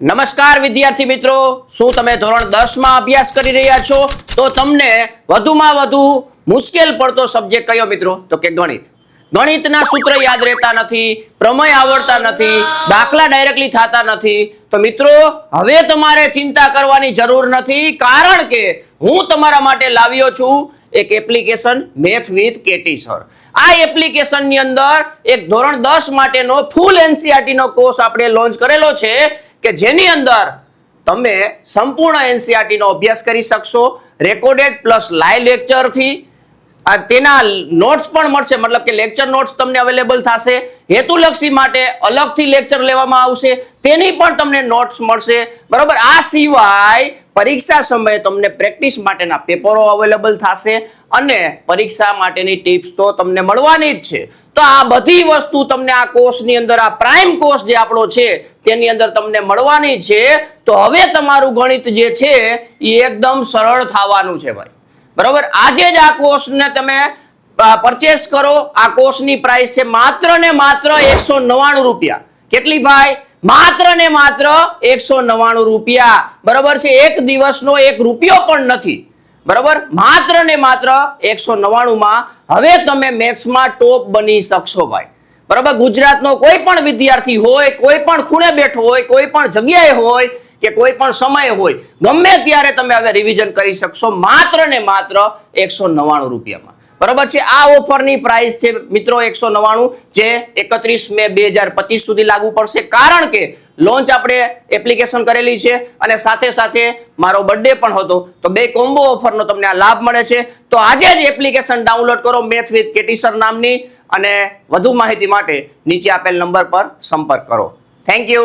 નમસ્કાર વિદ્યાર્થી મિત્રો. શું તમે ધોરણ દસમાં અભ્યાસ કરી રહ્યા છો? તો તમને વધુમાં વધુ મુશ્કેલ પડતો સબ્જેક્ટ કયો મિત્રો? તો કે ગણિત. ગણિતના સૂત્ર યાદ રહેતા નથી, પ્રમેય આવડતા નથી, દાખલા ડાયરેક્ટલી થતા નથી. તો મિત્રો, હવે તમારે ચિંતા કરવાની જરૂર નથી, કારણ કે હું તમારા માટે લાવ્યો છું એક application math with KT sir આ એપ્લિકેશનની અંદર એક ધોરણ દસ માટેનો ફૂલ એનસીઆરટી નો કોર્સ આપણે લોન્ચ કરેલો છે. કે જેની અંદર તમે સંપૂર્ણ એનસીઆરટી નો અભ્યાસ કરી શકશો રેકોર્ડેડ પ્લસ લાઈવ લેક્ચરથી તેના નોટ્સ પણ મળશે, મતલબ કે લેક્ચર નોટ્સ તમને અવેલેબલ થશે. હેતુલક્ષી માટે અલગથી લેક્ચર લેવામાં આવશે. તેની પણ તમને નોટ્સ મળશે. બરોબર? આ સિવાય પરીક્ષા સમયે તમને પ્રેક્ટિસ માટેના પેપરો અવેલેબલ થશે અને પરીક્ષા માટેની ટિપ્સ તો તમને મળવાની જ છે. તો આ બધી વસ્તુ તમને આ કોર્સની અંદર, આ પ્રાઇમ કોર્સ જે આપણો છે, તેની અંદર તમને મળવાની છે. તો હવે તમારું ગણિત જે છે એ એકદમ સરળ થવાનું છે ભાઈ. બરોબર? આજે જ આ કોર્સને તમે પરચેસ કરો. આ કોર્સની પ્રાઇસ છે માત્ર ને માત્ર એકસો નવ્વાણું રૂપિયા. કેટલી ભાઈ? માત્ર ને માત્ર એકસો નવ્વાણું રૂપિયા. બરોબર છે? એક દિવસનો એક રૂપિયો પણ નથી. બરોબર? માત્ર ને માત્ર એકસો નવ્વાણુંમાં હવે તમે મેથ્સમાં ટોપ બની શકશો ભાઈ. બરોબર? ગુજરાતનો કોઈ પણ વિદ્યાર્થી હોય, કોઈ પણ ખૂણે બેઠો હોય, કોઈ પણ જગ્યાએ હોય કે કોઈ પણ સમયે હોય, ગમે ત્યારે તમે હવે રિવિઝન કરી શકશો માત્ર ને માત્ર એકસો નવ્વાણું રૂપિયામાં. બરોબર છે? આ ઓફરની પ્રાઇસ છે મિત્રો એકસો નવ્વાણું, જે એકત્રીસ મે બે હજાર પચીસ સુધી લાગુ પડશે. કારણ કે લોન્ચ આપણે એપ્લિકેશન કરેલી છે અને સાથે સાથે મારો બર્થડે પણ હતો. તો બે કોમ્બો ઓફરનો તમને આ લાભ મળે છે. તો આજે જ એપ્લિકેશન ડાઉનલોડ કરો મેથ વિથ કેટીસર નામની અને વધુ માહિતી માટે નીચે આપેલ નંબર પર સંપર્ક કરો. Thank you